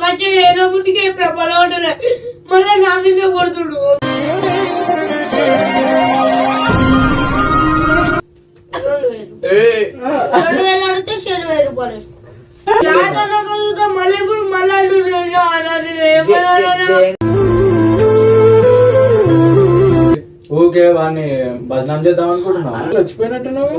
First ఏదో ముందుకే పొలవటలే మళ్ళీ నా మీద కొడుతుడు రెండు వేలు రెండు వేలు అడిగితే ఇరవై రూపాయలు వేసుకో. జాతర కలుగుతా మళ్ళీ ఇప్పుడు మళ్ళీ అంటున్నాడు. అన్నాడు, ఏమన్నా? ఊకే వాడిని బదనాం చేద్దాం అనుకుంటున్నావు వచ్చిపోయినట్టున్నావు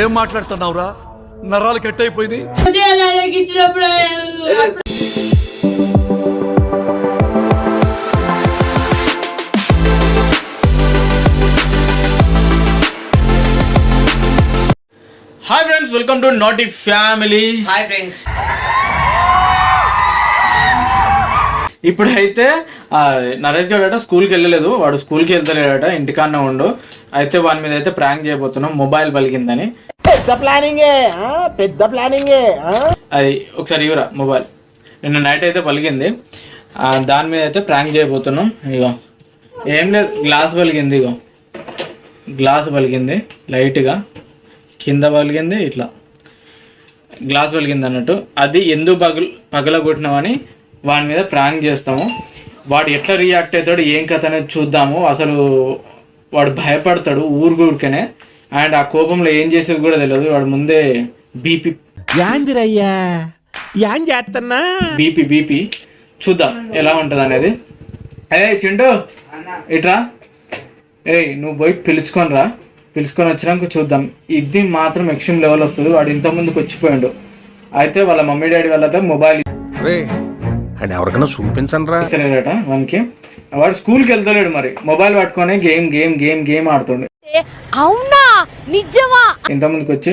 ఏం మాట్లాడుతున్నావురా? నరాలు కట్ అయిపోయింది hi friends welcome to naughty family hi friends ఇప్పుడైతే నరేష్ గారు అట స్కూల్కి వెళ్ళలేదు. వాడు స్కూల్కి వెళ్తలేడట ఇంటికాడనే ఉండు. అయితే వాని మీద అయితే ప్రాంక్ చేయబోతున్నాం. మొబైల్ పలికిందని. పెద్ద ప్లానింగే? పెద్ద ప్లానింగే? అది ఒకసారి ఇవ్వరా మొబైల్. నిన్న నైట్ అయితే పలికింది. దాని మీద అయితే ప్రాంక్ చేయబోతున్నాం. ఇగో. ఏం లేదు గ్లాస్ పలికింది ఇగో. గ్లాస్ పలికింది లైట్గా. కింద పలికింది ఇట్లా. గ్లాస్ పలికింది అన్నట్టు. అది ఎందుకు పగల పగలగొట్టినామని వాడి మీద ప్రాంక్ చేస్తాము. వాడు ఎట్లా రియాక్ట్ అవుతాడు ఏం కథ అనేది చూద్దాము. అసలు వాడు భయపడతాడు ఊరికూరికనే అండ్ ఆ కోపంలో ఏం చేసేది కూడా తెలియదు. వాడు ముందే బీపీ. యాందిరయ్యా చేస్తున్నా బీపీ బీపీ. చూద్దాం ఎలా ఉంటుంది అనేది. ఏ చింటూ. ఇట్రా. ఏయ్ నువ్వు పోయి పిలుచుకొని రా పిలుచుకొని వచ్చినాక చూద్దాం. ఇది మాత్రం ఎక్స్ట్రీమ్ లెవెల్ వస్తుంది. వాడు ఇంత ముందుకు వచ్చిపోయాడు. అయితే వాళ్ళ మమ్మీ డాడీ వాళ్ళతో మొబైల్ రే అండ్ ఎవరికైనా చూపించండి రా ఇస్తలేడట వానికి. వాడు స్కూల్కి వెళ్తలేడు మరి. మొబైల్ పట్టుకొని గేమ్ గేమ్ గేమ్ గేమ్ ఆడుతుండే. అవునా? నిజమా? ఇంత ముందుకు వచ్చి?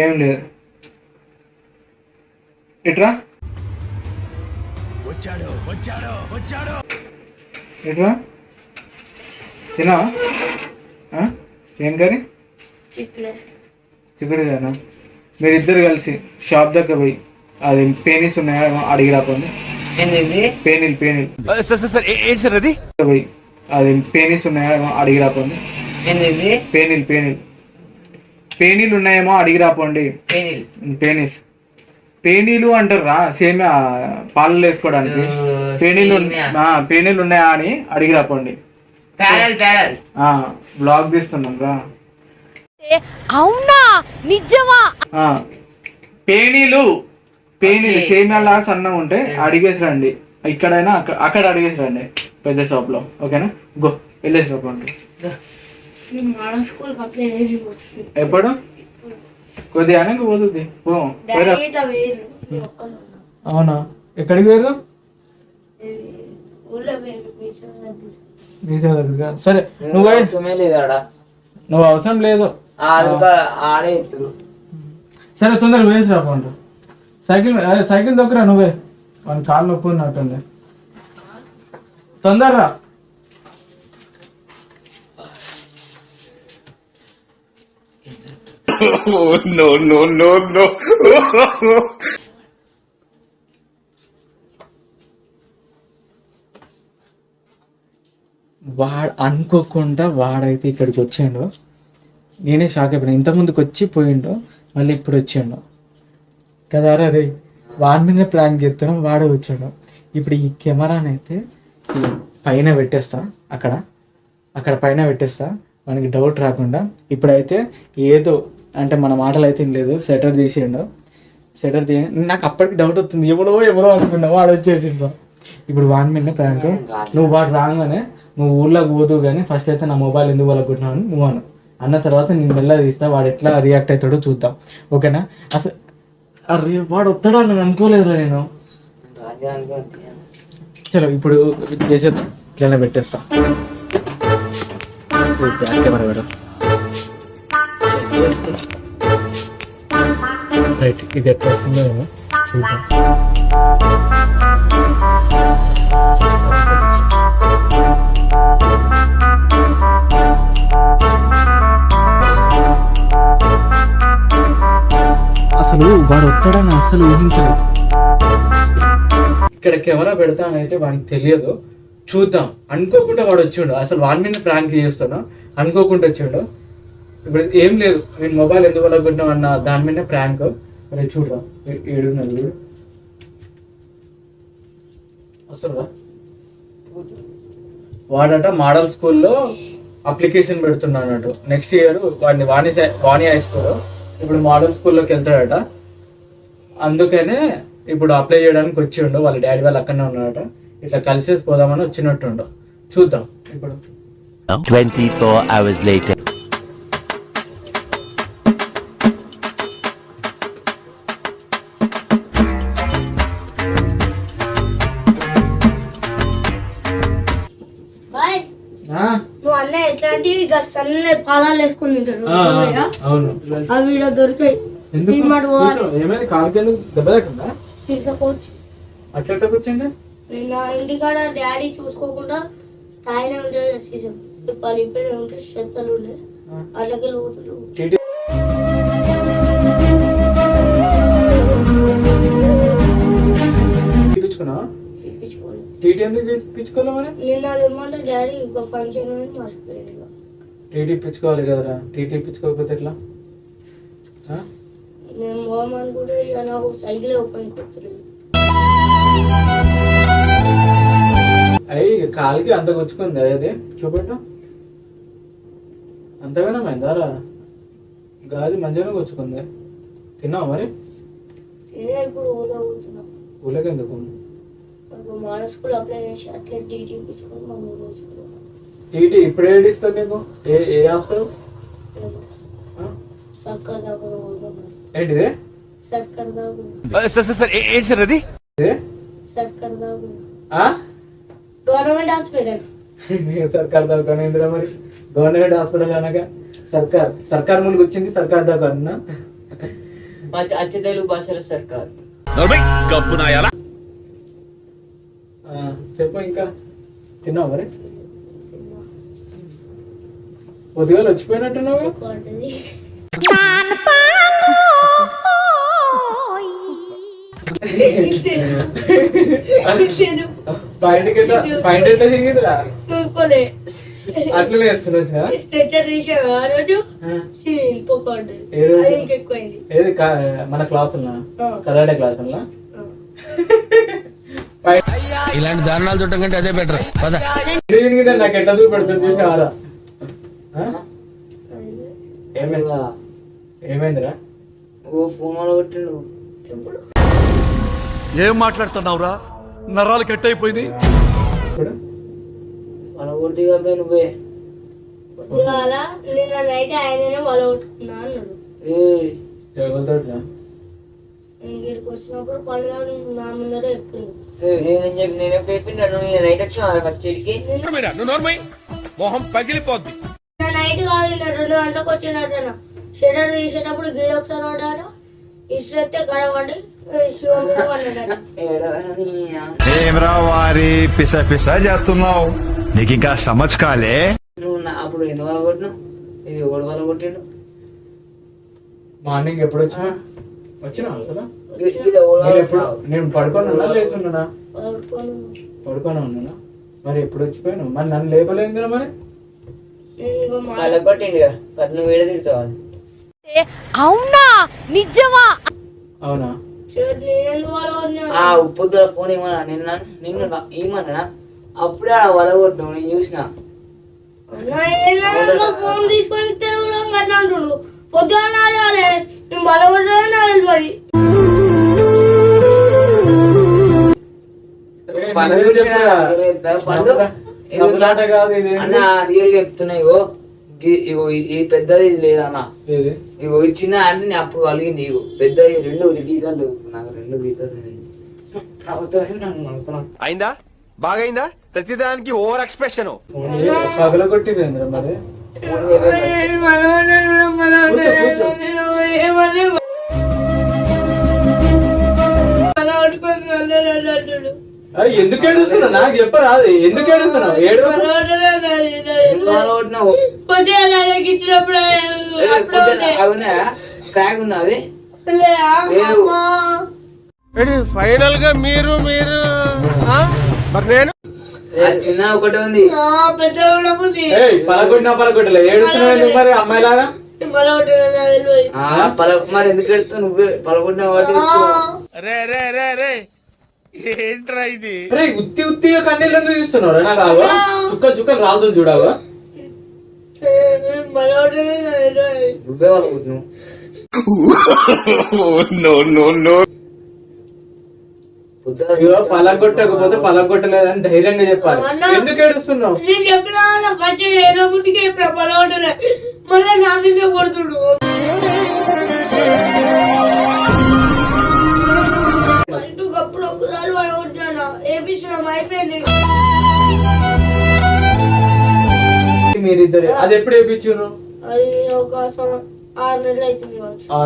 ఏం లేదు. ఇట్రా ఇట్రా తినా ఆ? ఏం కర్రీ? చిక్కుడే. చిక్కుడు కదా మీరిద్దరు కలిసి షాప్ దగ్గర పోయి అది పేనీస్ ఉన్నాయా అడిగి రాకండి. ఏంది పేనీలు పేనీలు. సార్ సార్ సార్ ఏంటి సార్ అది? పోయి అది పేనీస్ ఉన్నాయా అడిగి రాకండి. ఏంది పేనీలు పేనీలు. పేనీలు ఉన్నాయేమో అడిగి రాపోండి పెనిల్. పేనీస్. పేనీలు అంటారా సేమ్ పాలలు వేసుకోవడానికి. పేనీలు పేనీలు ఉన్నాయా అని అడిగి రాపోండి బ్లాగ్ తీస్తున్నాం రా. అవునా? నిజమా? పేనీలు పేనీలు. సేమియాలా సన్నం ఉంటే అడిగేసి రండి. ఇక్కడైనా అక్క- అక్కడ అడిగేసి రండి పెద్ద షాప్లో ఓకేనా గో వెళ్ళేసి వెళ్ళిపోతుంది ఎప్పుడు? కొద్దిగా వెనక్కి పోతుంది. అవునా? ఎక్కడికి వేరు సైడ్ దగ్గర. సరే నువ్వు. అవసరమే లేదు ఆడ నువ్వు అవసరం లేదు. ఆడే ఎత్తురు సరే తొందరగా వేసి రా పండు సైకిల్ అదే సైకిల్ దొక్కరా నువ్వే. వాని కాళ్ళు నొప్పి ఉన్నట్టుంది. తొందరరా. వాడు అనుకోకుండా వాడైతే ఇక్కడికి వచ్చిండు నేనే షాక్ అయిపోయినా. ఇంతకుముందుకు వచ్చి పోయిండు మళ్ళీ ఇప్పుడు వచ్చిండు. కదా రే వాడి మీద ప్లాన్ చేస్తున్నాం వాడే వచ్చాడు. ఇప్పుడు ఈ కెమెరాని అయితే పైన పెట్టేస్తా అక్కడ. అక్కడ పైన పెట్టేస్తా మనకి డౌట్ రాకుండా. ఇప్పుడైతే ఏదో అంటే మన మాటలు అయితే లేదు సెటర్ తీసిండు. సెటర్ తీ నాకు అప్పటికి డౌట్ వస్తుంది. ఎవడో ఎవరో అనుకున్నా వాడు వచ్చేసిండు. ఇప్పుడు వాన్ మీద ప్రాంక్. నువ్వు వాడు రాగానే నువ్వు ఊర్లోకి పోదు కానీ ఫస్ట్ అయితే నా మొబైల్ ఎందుకు వాళ్ళకుంటున్నావు అని నువ్వు అను. అన్న తర్వాత నేను మెల్లగా తీస్తా వాడు ఎట్లా రియాక్ట్ అవుతాడో చూద్దాం. ఓకేనా? అసలు అరే వాడు వస్తాడా నేను అనుకోలేదురా నేను. చలో ఇప్పుడు చేసే ఇట్లనే పెట్టేస్తా. కెమెరా సెట్ చేస్తా. రైట్ ఇది ఎట్లా వస్తుందో ఏమో చూద్దాం. అసలు వాడు వస్తాడని అసలు ఊహించలేదు ఇక్కడ కెమెరా పెడతా అని అయితే వానికి తెలియదు. చూద్దాం. అనుకోకుండా వాడు వచ్చిండు. అసలు వాడి మీద ప్రాంక్ చేస్తాను అనుకోకుండా వచ్చిండు. ఇప్పుడు ఏం లేదు. నేను మొబైల్ ఎందుకు వలగొట్టినాం అన్న దాని మీద ప్రాంక్. మరి చూడరా ఏడు నెలలు వస్తుందా? వాడట మోడల్ స్కూల్లో అప్లికేషన్ పెడుతున్నాడు నెక్స్ట్ ఇయర్ వాడిని వాణి వాణి హై స్కూల్ ఇప్పుడు మోడల్ స్కూల్లోకి వెళ్తాడట. అందుకనే ఇప్పుడు అప్లై చేయడానికి వచ్చిండు. వాళ్ళ డాడీ వాళ్ళు అక్కడనే ఉన్నాడట. ఇట్లా కలిసేసి పోదామని వచ్చినట్టుండు. చూద్దాం ఇప్పుడు. 24 hours later. ఇక సన్న పాలాలు వేసుకుని తింటారు అవును. వీడియో దొరికాయి. డిమార్ట్ పోవాలి. ఏమైంది? దెబ్బ తగ్గిందా అట్లా నేను ఇంటికాడ డాడీ చూసుకోకుండా స్థాయినే ఉండేది సీజన్ పలిపోయి ఉంటే చెత్తలు ఉండే. అట్లకి లోతులు టీటీ ఎందుకు మరి? అది ఏమంటే డాడీ ఒక ఫంక్షన్ ఇక. టీటీ ఇప్పించుకోవాలి కదరా? టీటీ ఇప్పించుకోకపోతే ఎట్లా? ఇక నాకు సైకిల్ ఓపెన్ అయ్యి కాలికి అంత గుచ్చుకుంది అది చూపెట్టు. అంతగానే మైందారా గాలి మంచిగానే గుచ్చుకుంది. తిన్నావా మరి? తినే ఇప్పుడు ఊళ్ళో పోతున్నాం ఊళ్ళకి ఎందుకు? మోడల్ స్కూల్ అప్లై చేసి అట్లే టీటీ ఇప్పించుకొని మమ్మీ తెచ్చుకున్నాను టీటీ ఇప్పుడే ఇస్తావు నీకు? ఏ ఏ హాస్పిటల్ ఏంటిది? సార్ ఏంటి సార్ అది? Government hospital. సర్కార్ దాకా ఇందిరా మరి. గవర్నమెంట్ హాస్పిటల్ అనగా సర్కార్. సర్కార్ ముందుకు వచ్చింది సర్కార్ దాకా అన్నా? అచ్చ తెలుగు భాషలో సర్కార్. చెప్పు ఇంకా. తిన్నావు మరి? పొద్దుగాలు వచ్చిపోయినట్టున్నావు పడుతుంది బయటకి బయట ఎట్లా తిరిగిదిరా చూసుకోలే. అట్లనే స్ట్రెచర్ ఆ రోజు? ఏది మన క్లాసులనా? ఆ. కరాటే క్లాసులనా? ఇలాంటి దారుణాలు చూడటం కంటే అదే బెటర్. నాకు ఎట్లా చూపెడుతుంది ఏమైంది ఏమైందిరా? ఓ ఫోన్ కొట్టిండు ఏం మాట్లాడుతున్నావురా? నరాలు కట్ కాబట్టి నువ్వే. నిన్న నైట్ ఆయననే వల కొట్టుకున్నా అన్నాడు. ఏ? ఎవరితోటిరా? నేను ఇక్కడికి వచ్చినప్పుడు పండుగ నా ముందరే చెప్పిండు. నేనేం చెప్పి? నేను చెప్పిండు? నేను నైట్ వచ్చాను ఫస్ట్ ఇడికి నువ్వు మొహం పగిలిపోద్ది. నైట్ కాదు రెండు గంటలకు వచ్చినట్టన షటర్ తీసేటప్పుడు గీడ ఒకసారి పడ్డాడు. ఇష్టతే పడ్డాడు. ఏమ్రా వారి పిస పిస చేస్తున్నావు. నీకు ఇంకా సమజ్ కాలే? నువ్వు నా అప్పుడు ఎందుకు కొట్టినావు? ఇది ఎవడు వల్ల కొట్టిండు? మార్నింగ్ ఎప్పుడు వచ్చినా? వచ్చినా అసలు? నేను ఎప్పుడు కొట్టినావు? నేను పడుకొని ఉన్నా లేచి ఉన్నానా? పడుకొని పడుకొని ఉన్నానా? మరి ఎప్పుడు వచ్చిపోయాను మరి నన్ను లేపలేదురా మరి? కొట్టిండు కదా మరి నువ్వు ఏడ తిడతావు అది అవునా నిజమా అవునా ఆ పొద్దున ఫోన్ ఇవ్వనా నిన్న నిన్ను నా- ఇమ్మన్నా అప్పుడే ఆ వల కొట్టినావు నేను చూసిన ఫోన్ తీసుకొని అంటుండు పొద్దున్న అడగాలి నేను ఏ, పండు అన్న రియల్ చెప్తున్నా ఇగో గి- ఇగో ఈ- ఈ పెద్దది ఇది లేదన్న ఇగో ఈ చిన్న అంటే నేను అప్పుడు కలిగింది ఇగో పెద్దది రెండు గీతలు. నాకు రెండు గీతలు. అయిందా బాగైందా ప్రతిదానికి ఓవర్ ఎక్స్ప్రెషన్ పగల ఎందుకు ఏడుస్తున్నావు? నాకు చెప్పరా అది ఎందుకు ఏడుస్తున్నావు అవునా? క్రాక్ ఉన్నది. ఫైనల్గా మీరు మీరు ఆ? మరి నేను? ఆ చిన్న ఒకటే ఉంది. ఆ, పెద్ద కూడా ఉంది. ఏయ్ పలకొట్టినా పలకొట్టలే ఏడుస్తున్నావు ఎందుకు మరి అమ్మాయిలాగా? పల మరి ఎందుకు ఎడుతావు నువ్వే పలకొట్టిన వాటి రే రే రే రే. ఏంట్రా ఇది? రే ఉత్తి ఉత్తిగా కన్నీళ్ళు ఎందుకు తీస్తున్నావు? నాకు ఆగో చుక్క చుక్క రాదు తెలియదు నువ్వే ఇగో పలగొట్టకపోతే పలగొట్టలేదని ధైర్యంగా చెప్పాలి. అన్నా. ఎందుకు ఏడుస్తున్నావు? నేను చెప్పినా ఫస్ట్ ఏదో ముందుకే చెప్పిన పొలవటలే మళ్ళీ నా మీద కొడుతుడు. ఏపించడం అయిపోయింది. మీరిద్దరు. అది ఎప్పుడు వేయించారు అది ఒక సం- ఆరు నెలలు అవుతుంది కావచ్చు. ఆ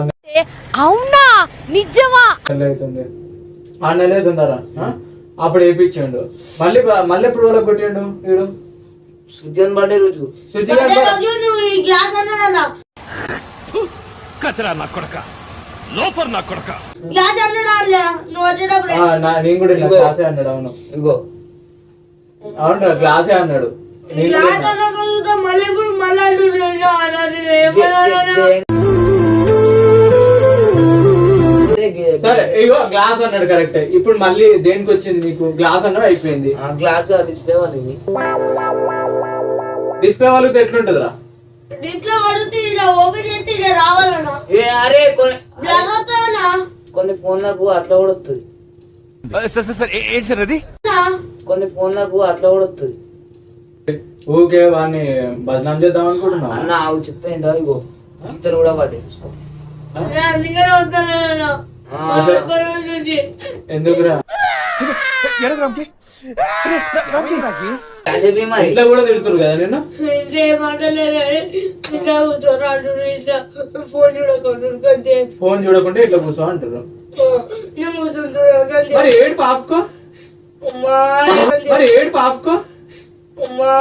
అవునా? నిజమా? నెల అవుతుంది ఆ నెల అవుతుందారా ఆ? అప్పుడు వేయించాడు మళ్ళీ బ- మళ్ళీ ఎప్పుడు వాళ్ళకి కొట్టిండు వీడు? సుజన్ బర్త్డే రోజు. శుచి అదే రోజు నువ్వు ఈ గ్లాస్ అన్నాడన్నా కచరా నా కొడక. లోఫర్ నా కొడక. గ్లాస్ అన్నాడా అన్నా? నువ్వు వచ్చేటప్పుడే. నేను కూడా క్లాసే అన్నాడు అవును. ఇగో అవును క్లాసే అన్నాడు. నేను కూడా గ్లాస్ అన్నా కలుగుతా మళ్ళీ ఇప్పుడు మళ్ళీ అంటున్నాడు ఏమన్నా సరే ఇగో గ్లాస్ అన్నాడు కరెక్ట్. ఇప్పుడు మళ్ళీ దేనికి వచ్చింది నీకు? గ్లాస్ అన్నాడు అయిపోయింది? ఆ గ్లాస్ డిస్ప్లే వాళ్ళది. డిస్ప్లే వాళ్ళకి ఎట్లుంటదిరా? ఓపెన్ చేస్తే ఇక్కడ రావాలన్నా. ఏ అరే కొన్ని వస్తుందన్నా కొన్ని ఫోన్లకు అట్లా కూడా వస్తుంది సార్ సార్ సార్ ఏంటి సార్ అది? కొన్ని ఫోన్లకు అట్లా కూడా వస్తుంది ఊకే వాడిని బదనాం చేద్దాం అనుకుంటున్నావు? అన్న అవి చెప్పేంటో ఇగో. ఇతరు కూడా పడ్డాయి చూసుకో. అందుకనే ఎందుకురా? ఇంట్లో కూడా తిడుతురు కదా నేను ఇంట్లో కూర్చోరు అంటారు ఇంట్లో ఫోన్ కంతే ఫోన్ చూడకుంటే ఇట్లా కూర్చో అంటారు మరి ఏడు పాపుకో అమ్మా మరి ఏడు పాపుకో అమ్మా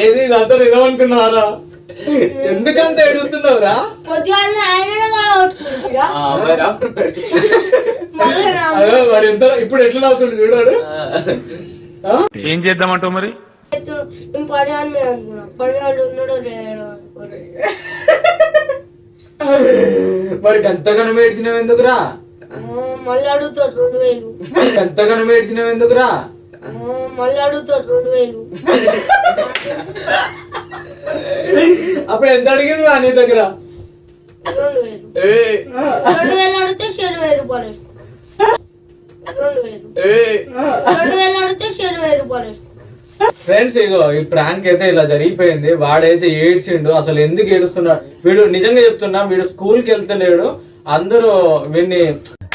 ఏది ఇదంతా నిజమనుకున్నారా ఎందుకంత ఏడుస్తున్నావురా? మరా? ఎంత ఇప్పుడు ఎట్లా నవ్వుతుండు చూడాడు ఏం చేద్దామంటావు మరి? అని నేను అనుకున్నా. పని వాడు ఉన్నాడో లేడో. మరి గంతగానం ఏడ్చినావు ఎందుకురా? మళ్ళీ అడుగుతాడు రెండు వేలు. గంతగానం ఏడ్చినావు ఎందుకురా? మళ్ళీ అడుగుతాడు రెండు వేలు. అప్పుడు ఎంత అడిగిన నీ దగ్గర? రెండు వేలు. రెండు వేలు అడిగితే వేలు రూపాయలు రెండు వేలు. రెండు వేలు అడిగితే వేలు రూపాయలు ఫ్రెండ్స్ ఇగో ఈ ప్రాంక్ అయితే ఇలా జరిగిపోయింది. వాడైతే ఏడ్చిండు అసలు ఎందుకు ఏడుస్తున్నాడు? వీడు నిజంగా చెప్తున్నా వీడు స్కూల్కి వెళ్తలేడు అందరూ వీడిని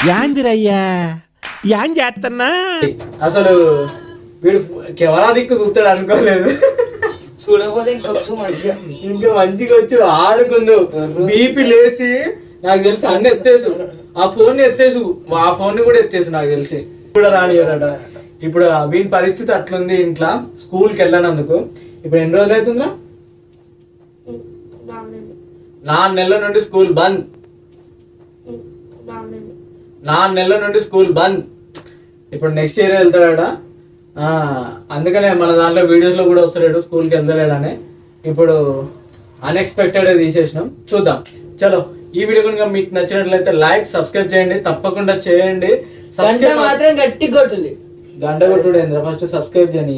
యాందిరయ్యా. యాన్ చేస్తున్నా అసలు వీడు కెమెరా దిక్కు చూస్తాడు అనుకోలేదు. చూడకపోతే ఇంకొచ్చు మంచిగా. ఇంకా మంచిగా వచ్చి. ఆడుకుందు. బీపీ లేచి నాకు తెలిసి అన్ని ఎత్తేసు. ఆ ఫోన్ ఎత్తేసు. ఆ ఫోన్ కూడా ఎత్తేసు నాకు తెలిసి. కూడా ఇప్పుడు వీని పరిస్థితి అట్లుంది ఇంట్లో స్కూల్కి వెళ్ళనందుకు. ఇప్పుడు ఎన్ని రోజులు బాగుండండి నాలుగు నెలల నుండి స్కూల్ బంద్. నాలుగు నెలల నుండి స్కూల్ బంద్. ఇప్పుడు నెక్స్ట్ ఇయర్ వెళ్తాడట. ఆ, అందుకనే మన దాంట్లో వీడియోస్లో కూడా వస్తాడు స్కూల్కి వెళ్తలేడని. ఇప్పుడు అన్ఎక్స్పెక్టెడ్ తీసేసినాం. చూద్దాం. చలో ఈ వీడియో కనుక మీకు నచ్చినట్లయితే లైక్ సబ్స్క్రైబ్ చేయండి. తప్పకుండా చేయండి. సబ్స్క్రైబ్ మాత్రం గట్టి కొట్టుంది గంట కొట్టుడు ఫస్ట్ సబ్స్క్రైబ్ చేయని